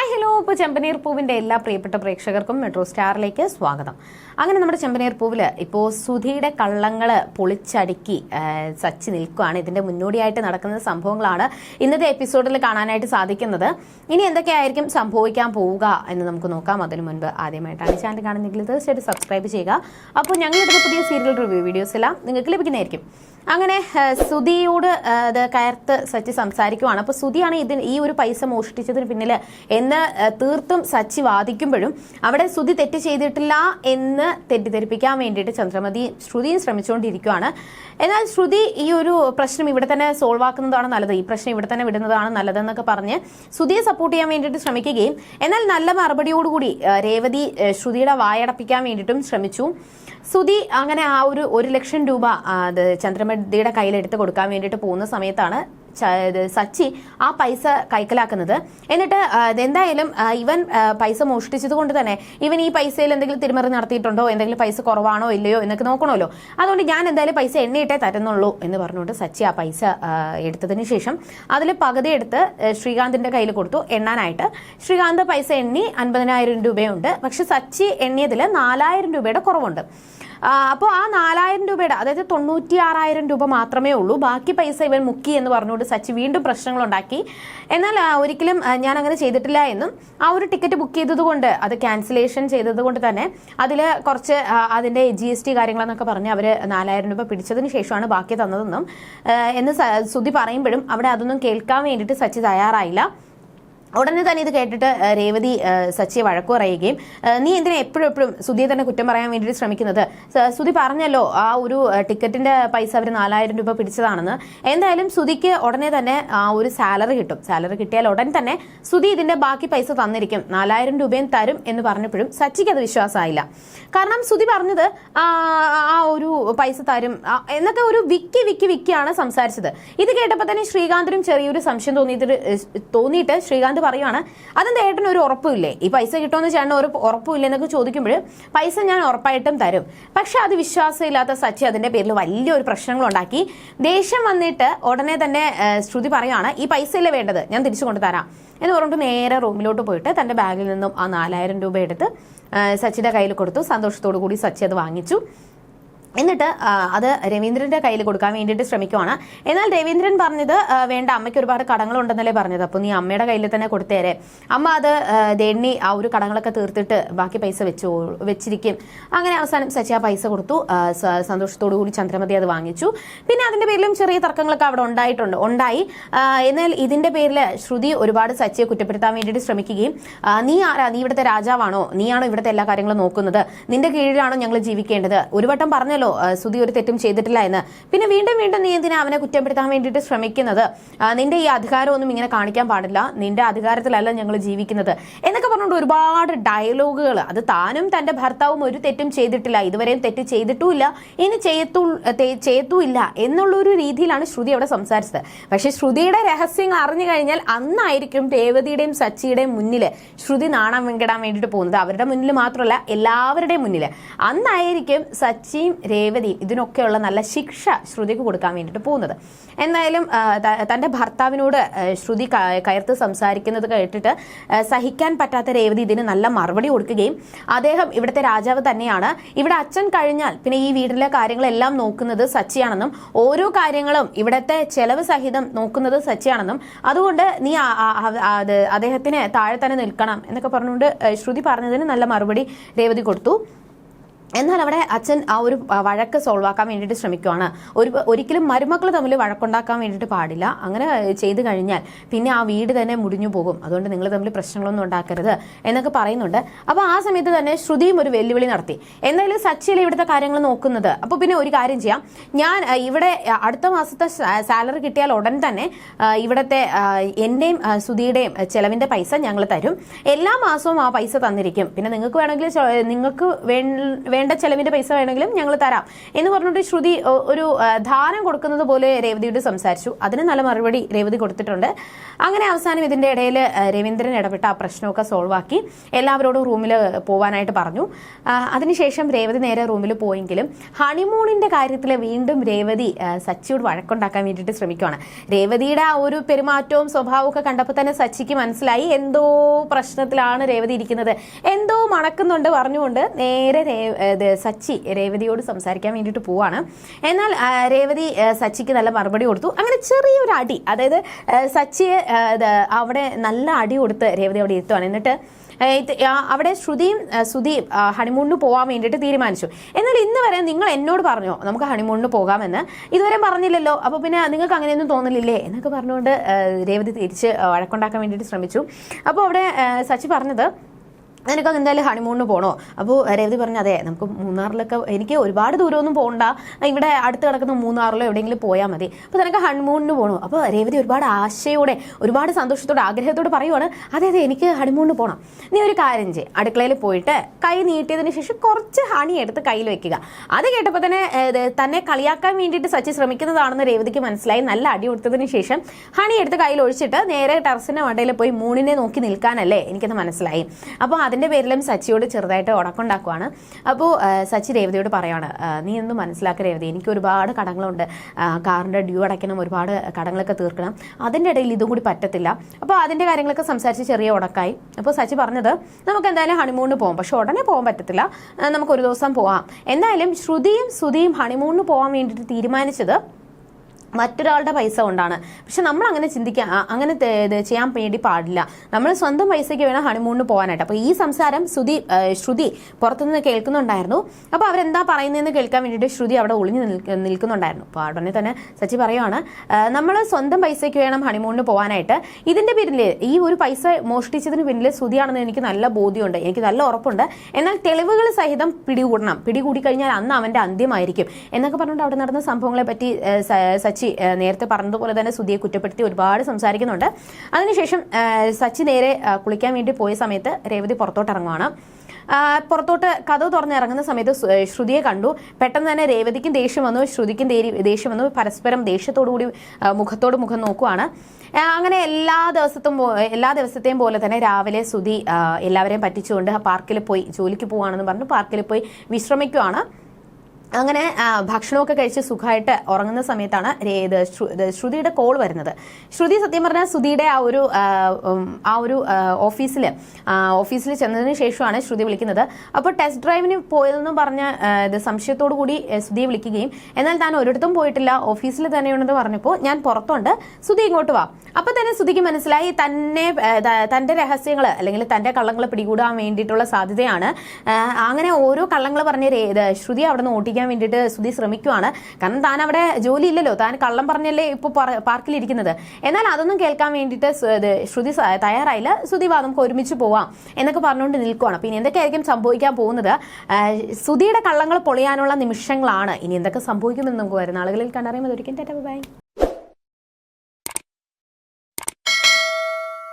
Hi hello ഇപ്പോൾ ചെമ്പനീർ പൂവിന്റെ എല്ലാ പ്രിയപ്പെട്ട പ്രേക്ഷകർക്കും മെട്രോ സ്റ്റാറിലേക്ക് സ്വാഗതം. അങ്ങനെ നമ്മുടെ ചെമ്പനീർ പൂവിൽ ഇപ്പോൾ സുധിയുടെ കള്ളങ്ങൾ പൊളിച്ചടുക്കി സച്ചി നിൽക്കുകയാണ്. ഇതിന്റെ മുന്നോടിയായിട്ട് നടക്കുന്ന സംഭവങ്ങളാണ് ഇന്നത്തെ എപ്പിസോഡിൽ കാണാനായിട്ട് സാധിക്കുന്നത്. ഇനി എന്തൊക്കെയായിരിക്കും സംഭവിക്കാൻ പോവുക എന്ന് നമുക്ക് നോക്കാം. അതിനു മുൻപ് ആദ്യമായിട്ടാണ് ചാനൽ കാണുന്നെങ്കിൽ തീർച്ചയായിട്ടും സബ്സ്ക്രൈബ് ചെയ്യുക. അപ്പോൾ ഞങ്ങളിടുന്ന പുതിയ സീരിയൽ റിവ്യൂ വീഡിയോസ് എല്ലാം നിങ്ങൾക്ക് ലഭിക്കുന്നതായിരിക്കും. അങ്ങനെ സുധിയോട് അത് കയർത്ത് സച്ചി സംസാരിക്കുവാണ്. അപ്പോൾ സുധിയാണ് ഇതിന് ഈ ഒരു പൈസ മോഷ്ടിച്ചതിന് പിന്നിൽ എന്ന് തീർത്തും സച്ചി വാദിക്കുമ്പോഴും അവിടെ സുധി തെറ്റ് ചെയ്തിട്ടില്ല എന്ന് തെറ്റിദ്ധരിപ്പിക്കാൻ വേണ്ടിയിട്ട് ചന്ദ്രമതി ശ്രുതിയും ശ്രമിച്ചുകൊണ്ടിരിക്കുകയാണ് എന്നാൽ ശ്രുതി ഈ ഒരു പ്രശ്നം ഇവിടെ തന്നെ സോൾവ് ആക്കുന്നതാണ് നല്ലത്. ഈ പ്രശ്നം ഇവിടെ തന്നെ വിടുന്നതാണ് നല്ലതെന്നൊക്കെ പറഞ്ഞ് സുധിയെ സപ്പോർട്ട് ചെയ്യാൻ വേണ്ടിയിട്ട് ശ്രമിക്കുകയും എന്നാൽ നല്ല മറുപടിയോടുകൂടി രേവതി ശ്രുതിയുടെ വായടപ്പിക്കാൻ വേണ്ടിയിട്ടും ശ്രമിച്ചു. സുധി അങ്ങനെ ആ ഒരു ഒരു ലക്ഷം രൂപ ആ, അത് ചന്ദ്രമതിയുടെ കയ്യിൽ കൊടുക്കാൻ വേണ്ടിയിട്ട് പോകുന്ന സമയത്താണ് സച്ചി ആ പൈസ കൈക്കലാക്കുന്നത്. എന്നിട്ട് എന്തായാലും ഇവൻ പൈസ മോഷ്ടിച്ചത് കൊണ്ട് തന്നെ ഇവൻ ഈ പൈസയിൽ എന്തെങ്കിലും തിരിമറി നടത്തിയിട്ടുണ്ടോ? എന്തെങ്കിലും പൈസ കുറവാണോ ഇല്ലയോ എന്നൊക്കെ നോക്കണമല്ലോ. അതുകൊണ്ട് ഞാൻ എന്തായാലും പൈസ എണ്ണിയിട്ടേ തരുന്നുള്ളൂ എന്ന് പറഞ്ഞുകൊണ്ട് സച്ചി ആ പൈസ എടുത്തതിന് ശേഷം അതിൽ പകുതി എടുത്ത് ശ്രീകാന്തിന്റെ കയ്യിൽ കൊടുത്തു എണ്ണാനായിട്ട്. ശ്രീകാന്ത് പൈസ എണ്ണി അൻപതിനായിരം രൂപയുണ്ട്. പക്ഷെ സച്ചി എണ്ണിയതിൽ നാലായിരം രൂപയുടെ കുറവുണ്ട്. അപ്പോൾ ആ നാലായിരം രൂപയുടെ അതായത് തൊണ്ണൂറ്റി ആറായിരം രൂപ മാത്രമേ ഉള്ളൂ. ബാക്കി പൈസ ഇവൻ മുക്കി എന്ന് പറഞ്ഞുകൊണ്ട് സച്ചി വീണ്ടും പ്രശ്നങ്ങളുണ്ടാക്കി. എന്നാൽ ഒരിക്കലും ഞാൻ അങ്ങനെ ചെയ്തിട്ടില്ല എന്നും ആ ഒരു ടിക്കറ്റ് ബുക്ക് ചെയ്തതുകൊണ്ട് അത് ക്യാൻസലേഷൻ ചെയ്തതുകൊണ്ട് തന്നെ അതിൽ കുറച്ച് അതിന്റെ ജി എസ് ടി കാര്യങ്ങളെന്നൊക്കെ പറഞ്ഞ് അവർ നാലായിരം രൂപ പിടിച്ചതിന് ശേഷമാണ് ബാക്കി തന്നതെന്നും എന്ന് സുതി പറയുമ്പോഴും അവിടെ അതൊന്നും കേൾക്കാൻ വേണ്ടിയിട്ട് സച്ചി തയ്യാറായില്ല. ഉടനെ തന്നെ ഇത് കേട്ടിട്ട് രേവതി സച്ചിയെ വഴക്കു പറയുകയും നീ എന്തിനാ എപ്പോഴും എപ്പോഴും സുധിയെ തന്നെ കുറ്റം പറയാൻ വേണ്ടിയിട്ട് ശ്രമിക്കുന്നത്? സുധി പറഞ്ഞല്ലോ ആ ഒരു ടിക്കറ്റിന്റെ പൈസ അവർ നാലായിരം രൂപ പിടിച്ചതാണെന്ന്. എന്തായാലും സുധിക്ക് ഉടനെ തന്നെ ആ ഒരു സാലറി കിട്ടും. സാലറി കിട്ടിയാൽ ഉടൻ തന്നെ സുധി ഇതിന്റെ ബാക്കി പൈസ തന്നിരിക്കും. നാലായിരം രൂപയും തരും എന്ന് പറഞ്ഞപ്പോഴും സച്ചിക്ക് അത് വിശ്വാസമായില്ല. കാരണം സുധി പറഞ്ഞത് ആ ഒരു പൈസ തരും. എന്നൊക്കെ ഒരു വിക്കി വിക്കി വിക്കിയാണ് സംസാരിച്ചത്. ഇത് കേട്ടപ്പോൾ തന്നെ ശ്രീകാന്തിനും ചെറിയൊരു സംശയം തോന്നിയിട്ട് തോന്നിയിട്ട് ശ്രീകാന്ത് പറയുവാണ്. അതെന്താ ഏട്ടന് ഒരു ഉറപ്പില്ലേ ഈ പൈസ കിട്ടുമെന്ന് ചേട്ടന് ഒരു ഉറപ്പില്ല എന്നൊക്കെ ചോദിക്കുമ്പോൾ പൈസ ഞാൻ ഉറപ്പായിട്ടും തരും. പക്ഷെ അത് വിശ്വാസമില്ലാത്ത സച്ചി അതിന്റെ പേരിൽ വലിയൊരു പ്രശ്നങ്ങൾ ഉണ്ടാക്കി ദേഷ്യം വന്നിട്ട് ഉടനെ തന്നെ ശ്രുതി പറയുവാണ് ഈ പൈസയല്ലേ വേണ്ടത്? ഞാൻ തിരിച്ചു കൊണ്ടുതരാം എന്ന് പറഞ്ഞിട്ട് നേരെ റൂമിലോട്ട് പോയിട്ട് തന്റെ ബാഗിൽ നിന്നും ആ നാലായിരം രൂപ എടുത്ത് സച്ചിയുടെ കയ്യിൽ കൊടുത്തു. സന്തോഷത്തോടു കൂടി സച്ചി അത് വാങ്ങിച്ചു. എന്നിട്ട് അത് രവീന്ദ്രന്റെ കയ്യിൽ കൊടുക്കാൻ വേണ്ടിയിട്ട് ശ്രമിക്കുവാണ്. എന്നാൽ രവീന്ദ്രൻ പറഞ്ഞത് വേണ്ട അമ്മയ്ക്ക് ഒരുപാട് കടങ്ങളുണ്ടെന്നല്ലേ പറഞ്ഞത്. അപ്പോൾ നീ അമ്മയുടെ കയ്യിൽ തന്നെ കൊടുത്തേരെ. അമ്മ അത് ദേണ്ണി ആ ഒരു കടങ്ങളൊക്കെ തീർത്തിട്ട് ബാക്കി പൈസ വെച്ചു വെച്ചിരിക്കും. അങ്ങനെ അവസാനം സച്ചി ആ പൈസ കൊടുത്തു. സന്തോഷത്തോടു കൂടി ചന്ദ്രമതി അത് വാങ്ങിച്ചു. പിന്നെ അതിന്റെ പേരിലും ചെറിയ തർക്കങ്ങളൊക്കെ അവിടെ ഉണ്ടായിട്ടുണ്ട് ഉണ്ടായി. എന്നാൽ ഇതിന്റെ പേരിൽ ശ്രുതി ഒരുപാട് സച്ചിയെ കുറ്റപ്പെടുത്താൻ വേണ്ടിയിട്ട് ശ്രമിക്കുകയും നീ ആരാ? നീ ഇവിടുത്തെ രാജാവാണോ? നീയാണോ ഇവിടുത്തെ എല്ലാ കാര്യങ്ങളും നോക്കുന്നത്? നിന്റെ കീഴിലാണോ ഞങ്ങൾ ജീവിക്കേണ്ടത്? ഒരു വട്ടം പറഞ്ഞല്ലോ ആ, സുധി ഒരു തെറ്റും ചെയ്തിട്ടില്ല എന്ന്. പിന്നെ വീണ്ടും വീണ്ടും നീ എന്തിനാ അവനെ കുറ്റപ്പെടുത്താൻ വേണ്ടിയിട്ട് ശ്രമിക്കുന്നത്? നിന്റെ ഈ അധികാരമൊന്നും ഇങ്ങനെ കാണിക്കാൻ പാടില്ല. നിന്റെ അധികാരത്തിലല്ല ഞങ്ങൾ ജീവിക്കുന്നത്. എന്നൊക്കെ പറഞ്ഞുകൊണ്ട് ഒരുപാട് ഡയലോഗുകൾ അത് താനും തന്റെ ഭർത്താവും ഒരു തെറ്റും ചെയ്തിട്ടില്ല. ഇതുവരെയും തെറ്റ് ചെയ്തിട്ടുമില്ല. ഇനി ചെയ്യത്തു തെ- എന്നുള്ള ഒരു രീതിയിലാണ് ശ്രുതി അവിടെ സംസാരിച്ചത്. പക്ഷെ ശ്രുതിയുടെ രഹസ്യങ്ങൾ അറിഞ്ഞു കഴിഞ്ഞാൽ അന്നായിരിക്കും രേവതിയുടെയും സച്ചിയുടെയും മുന്നിൽ ശ്രുതി നാണം വെങ്കിടാൻ വേണ്ടിയിട്ട് പോകുന്നത്. അവരുടെ മുന്നിൽ മാത്രമല്ല എല്ലാവരുടെയും മുന്നിൽ അന്നായിരിക്കും സച്ചിയും രേവതിയും ഇതിനൊക്കെയുള്ള നല്ല ശിക്ഷ ശ്രുതിക്ക് കൊടുക്കാൻ വേണ്ടിയിട്ട് പോകുന്നത്. എന്തായാലും തന്റെ ഭർത്താവിനോട് ശ്രുതി കയർത്ത് സംസാരിക്കുന്നത് കേട്ടിട്ട് സഹിക്കാൻ പറ്റാത്ത രേവതി ഇതിന് നല്ല മറുപടി കൊടുക്കുകയും അദ്ദേഹം ഇവിടുത്തെ രാജാവ് തന്നെയാണ്. ഇവിടെ അച്ഛൻ കഴിഞ്ഞാൽ പിന്നെ ഈ വീട്ടിലെ കാര്യങ്ങളെല്ലാം നോക്കുന്നത് സച്ചിയാണെന്നും ഓരോ കാര്യങ്ങളും ഇവിടുത്തെ ചെലവ് സഹിതം നോക്കുന്നത് സച്ചിയാണെന്നും അതുകൊണ്ട് നീ അത് അദ്ദേഹത്തിന് താഴെ തന്നെ നിൽക്കണം എന്നൊക്കെ പറഞ്ഞുകൊണ്ട് ശ്രുതി പറഞ്ഞതിന് നല്ല മറുപടി രേവതി കൊടുത്തു. എന്നാൽ അവിടെ അച്ഛൻ ആ ഒരു വഴക്ക് സോൾവ് ആക്കാൻ വേണ്ടിയിട്ട് ശ്രമിക്കുവാണ്. ഒരു ഒരിക്കലും മരുമക്കൾ തമ്മിൽ വഴക്കുണ്ടാക്കാൻ വേണ്ടിയിട്ട് പാടില്ല. അങ്ങനെ ചെയ്തു കഴിഞ്ഞാൽ പിന്നെ ആ വീട് തന്നെ മുടിഞ്ഞു പോകും. അതുകൊണ്ട് നിങ്ങൾ തമ്മിൽ പ്രശ്നങ്ങളൊന്നും ഉണ്ടാക്കരുത് എന്നൊക്കെ പറയുന്നുണ്ട്. അപ്പോൾ ആ സമയത്ത് തന്നെ ശ്രുതിയും ഒരു വെല്ലുവിളി നടത്തി. എന്തായാലും സച്ചിയിൽ ഇവിടുത്തെ കാര്യങ്ങൾ നോക്കുന്നത്. അപ്പോൾ പിന്നെ ഒരു കാര്യം ചെയ്യാം. ഞാൻ ഇവിടെ അടുത്ത മാസത്തെ സാലറി കിട്ടിയാൽ ഉടൻ തന്നെ ഇവിടുത്തെ എന്റെയും ശ്രുതിയുടെയും ചെലവിന്റെ പൈസ ഞങ്ങൾ തരും. എല്ലാ മാസവും ആ പൈസ തന്നിരിക്കും. പിന്നെ നിങ്ങൾക്ക് വേണമെങ്കിൽ നിങ്ങൾക്ക് വേ- വേണ്ട ചെലവിന്റെ പൈസ വേണമെങ്കിലും ഞങ്ങൾ തരാം. എന്ന് പറഞ്ഞിട്ട് ശ്രുതി ഒരു ധാരം കൊടുക്കുന്നത് പോലെ രേവതിയോട് സംസാരിച്ചു. അതിന് നല്ല മറുപടി രേവതി കൊടുത്തിട്ടുണ്ട്. അങ്ങനെ അവസാനം ഇതിന്റെ ഇടയിൽ രവീന്ദ്രൻ ഇടപെട്ട ആ പ്രശ്നമൊക്കെ സോൾവ് ആക്കി. എല്ലാവരോടും റൂമിൽ പോവാനായിട്ട് പറഞ്ഞു. അതിനുശേഷം രേവതി നേരെ റൂമിൽ പോയെങ്കിലും ഹണിമൂണിന്റെ കാര്യത്തിൽ വീണ്ടും രേവതി സച്ചിയോട് വഴക്കുണ്ടാക്കാൻ വേണ്ടിയിട്ട് ശ്രമിക്കുകയാണ് രേവതിയുടെ ആ ഒരു പെരുമാറ്റവും സ്വഭാവവും ഒക്കെ കണ്ടപ്പോൾ തന്നെ സച്ചിക്ക് മനസ്സിലായി. എന്തോ പ്രശ്നത്തിലാണ് രേവതി ഇരിക്കുന്നത്. എന്തോ മണക്കുന്നുണ്ട് പറഞ്ഞുകൊണ്ട് നേരെ സച്ചി രേവതിയോട് സംസാരിക്കാൻ വേണ്ടിയിട്ട് പോവാണ്. എന്നാൽ രേവതി സച്ചിക്ക് നല്ല മറുപടി കൊടുത്തു. അങ്ങനെ ചെറിയൊരു അടി അതായത് സച്ചി സച്ചിയെ അവിടെ നല്ല അടി കൊടുത്ത് രേവതി അവിടെ ഇരുത്തുവാണ് എന്നിട്ട് അവിടെ ശ്രുതിയും സുധിയും ഹണിമൂണിന് പോകാൻ വേണ്ടിയിട്ട് തീരുമാനിച്ചു. എന്നാൽ ഇന്ന് വരെ നിങ്ങൾ എന്നോട് പറഞ്ഞോ നമുക്ക് ഹണിമൂണിന് പോകാമെന്ന്? ഇതുവരെ പറഞ്ഞില്ലല്ലോ. അപ്പോൾ പിന്നെ നിങ്ങൾക്ക് അങ്ങനെയൊന്നും തോന്നില്ലേ എന്നൊക്കെ പറഞ്ഞുകൊണ്ട് രേവതി തിരിച്ച് വഴക്കുണ്ടാക്കാൻ വേണ്ടിയിട്ട് ശ്രമിച്ചു. അപ്പോൾ അവിടെ സച്ചി പറഞ്ഞത് നിനക്ക് എന്തായാലും ഹണിമൂണിന് പോകണോ അപ്പോൾ രേവതി പറഞ്ഞു അതെ നമുക്ക് മൂന്നാറിലൊക്കെ എനിക്ക് ഒരുപാട് ദൂരമൊന്നും പോകണ്ട ഇവിടെ അടുത്ത് കിടക്കുന്ന മൂന്നാറിലോ എവിടെയെങ്കിലും പോയാൽ മതി. അപ്പോൾ നിനക്ക് ഹണിമൂണിന് പോകണോ അപ്പോൾ രേവതി ഒരുപാട് ആശയോടെ ഒരുപാട് സന്തോഷത്തോടെ ആഗ്രഹത്തോടെ പറയുവാണ് അതെ അതെ എനിക്ക് ഹണിമൂണിന് പോകണം നീ ഒരു കാര്യം ചെയ്യ്. അടുക്കളയിൽ പോയിട്ട് കൈ നീട്ടിയതിന് ശേഷം കുറച്ച് ഹണി എടുത്ത് കയ്യിൽ വെക്കുക. അത് കേട്ടപ്പോൾ തന്നെ തന്നെ കളിയാക്കാൻ വേണ്ടിയിട്ട് സച്ചി ശ്രമിക്കുന്നതാണെന്ന് രേവതിക്ക് മനസ്സിലായി. നല്ല അടി കൊടുത്തതിന് ശേഷം ഹണി എടുത്ത് കയ്യിൽ ഒഴിച്ചിട്ട് നേരെ ടെറസിന്റെ മണ്ടയിൽ പോയി മൂണിനെ നോക്കി നിൽക്കാനല്ലേ എനിക്കത് മനസ്സിലായി. അപ്പോൾ അതിന്റെ പേരിലും സച്ചിയോട് ചെറുതായിട്ട് ഉണക്കുണ്ടാക്കുവാണ് അപ്പോൾ സച്ചി രേവതിയോട് പറയുകയാണ് നീ ഒന്ന് മനസ്സിലാക്കുക രേവതി എനിക്ക് ഒരുപാട് കടങ്ങളുണ്ട്. കാറിന്റെ ഡ്യൂ അടയ്ക്കണം ഒരുപാട് കടങ്ങളൊക്കെ തീർക്കണം. അതിന്റെ ഇടയിൽ ഇതും കൂടി പറ്റത്തില്ല. അപ്പോൾ അതിന്റെ കാര്യങ്ങളൊക്കെ സംസാരിച്ച് ചെറിയ ഉടക്കായി അപ്പോൾ സച്ചി പറഞ്ഞത് നമുക്ക് എന്തായാലും ഹണിമൂണിന് പോകാം പക്ഷെ ഉടനെ പോകാൻ പറ്റത്തില്ല. നമുക്ക് ഒരു ദിവസം പോവാം. എന്തായാലും ശ്രുതിയും ശ്രുതിയും ഹണിമൂണിന് പോകാൻ വേണ്ടിയിട്ട് തീരുമാനിച്ചത് മറ്റൊരാളുടെ പൈസ കൊണ്ടാണ്. പക്ഷെ നമ്മൾ അങ്ങനെ ചിന്തിക്കാൻ അങ്ങനെ ചെയ്യാൻ വേണ്ടി പാടില്ല. നമ്മൾ സ്വന്തം പൈസയ്ക്ക് വേണം ഹണിമൂണിന് പോകാനായിട്ട്. അപ്പോൾ ഈ സംസാരം ശ്രുതി ശ്രുതി പുറത്തുനിന്ന് കേൾക്കുന്നുണ്ടായിരുന്നു. അപ്പോൾ അവരെന്താ പറയുന്നതെന്ന് കേൾക്കാൻ വേണ്ടിയിട്ട് ശ്രുതി അവിടെ ഒളിഞ്ഞു നിൽക്കുന്നുണ്ടായിരുന്നു. അപ്പോൾ ഉടനെ തന്നെ സച്ചി പറയുവാണ് നമ്മൾ സ്വന്തം പൈസയ്ക്ക് വേണം ഹണിമൂണിന് പോകാനായിട്ട്. ഇതിന്റെ പിന്നിൽ ഈ ഒരു പൈസ മോഷ്ടിച്ചതിന് പിന്നിൽ ശ്രുതിയാണെന്ന് എനിക്ക് നല്ല ബോധ്യമുണ്ട്. എനിക്ക് നല്ല ഉറപ്പുണ്ട്. എന്നാൽ തെളിവുകൾ സഹിതം പിടികൂടണം. പിടികൂടി കഴിഞ്ഞാൽ അന്ന് അവന്റെ അന്ത്യമായിരിക്കും. എന്നൊക്കെ പറഞ്ഞിട്ട് അവിടെ നടന്ന സംഭവങ്ങളെ പറ്റി ഏഹ്, സ- സച്ചി നേരത്തെ പറഞ്ഞതുപോലെ തന്നെ സുധിയെ കുറ്റപ്പെടുത്തി ഒരുപാട് സംസാരിക്കുന്നുണ്ട്. അതിനുശേഷം സച്ചി നേരെ കുളിക്കാൻ വേണ്ടി പോയ സമയത്ത് രേവതി പുറത്തോട്ട് ഇറങ്ങുവാണ് പുറത്തോട്ട് കഥ തുറന്നിറങ്ങുന്ന സമയത്ത് ശ്രുതിയെ കണ്ടു. പെട്ടെന്ന് തന്നെ രേവതിക്കും ദേഷ്യം വന്നു. ശ്രുതിക്കും ദേഷ്യം വന്നു. പരസ്പരം ദേഷ്യത്തോടു കൂടി മുഖത്തോട് മുഖം നോക്കുവാണ്. അങ്ങനെ എല്ലാ ദിവസത്തും എല്ലാ ദിവസത്തെയും പോലെ തന്നെ രാവിലെ സുധി എല്ലാവരെയും പറ്റിച്ചുകൊണ്ട് പാർക്കിൽ പോയി ജോലിക്ക് പോവാണെന്ന് പറഞ്ഞു പാർക്കിൽ പോയി വിശ്രമിക്കുവാണ്. അങ്ങനെ ഭക്ഷണമൊക്കെ കഴിച്ച് സുഖമായിട്ട് ഉറങ്ങുന്ന സമയത്താണ് ശ്രുതിയുടെ കോൾ വരുന്നത്. ശ്രുതി സത്യം പറഞ്ഞാൽ ശ്രുതിയുടെ ആ ഒരു ആ, ഒരു ഓഫീസിൽ ഓഫീസിൽ ചെന്നതിന് ശേഷമാണ് ശ്രുതി വിളിക്കുന്നത്. അപ്പോൾ ടെസ്റ്റ് ഡ്രൈവിന് പോയതെന്നും പറഞ്ഞ ഇത് സംശയത്തോടു കൂടി ശ്രുതി വിളിക്കുകയും എന്നാൽ താൻ ഒരിടത്തും പോയിട്ടില്ല ഓഫീസിൽ തന്നെയുണ്ടെന്ന് പറഞ്ഞപ്പോൾ ഞാൻ പുറത്തുണ്ട്. ശ്രുതി ഇങ്ങോട്ട് വാ. അപ്പോൾ തന്നെ ശ്രുതിക്ക് മനസ്സിലായി തന്നെ തന്റെ രഹസ്യങ്ങൾ അല്ലെങ്കിൽ തന്റെ കള്ളങ്ങൾ പിടികൂടാൻ വേണ്ടിയിട്ടുള്ള സാധ്യതയാണ്. അങ്ങനെ ഓരോ കള്ളങ്ങൾ പറഞ്ഞ ശ്രുതി അവിടെ നിന്ന് വേണ്ടിയിട്ട് സുധി ശ്രമിക്കുവാണ്. കാരണം താൻ അവിടെ ജോലി ഇല്ലല്ലോ താൻ കള്ളം പറഞ്ഞല്ലേ ഇപ്പോൾ പാർക്കിൽ ഇരിക്കുന്നത് എന്നാൽ അതൊന്നും കേൾക്കാൻ വേണ്ടിയിട്ട് ശ്രുതി തയ്യാറായില്ല. സുധി വാ നമുക്ക് ഒരുമിച്ച് പോവാം എന്നൊക്കെ പറഞ്ഞുകൊണ്ട് നിൽക്കുവാണ്. പിന്നെ എന്തൊക്കെയായിരിക്കും സംഭവിക്കാൻ പോകുന്നത്? സുധിയുടെ കള്ളങ്ങൾ പൊളിയാനുള്ള നിമിഷങ്ങളാണ്. ഇനി എന്തൊക്കെ സംഭവിക്കുമെന്ന് നമുക്ക് വരുന്ന ആളുകളിൽ കണ്ടറിയുമ്പോൾ ഒരിക്കലും ബൈ.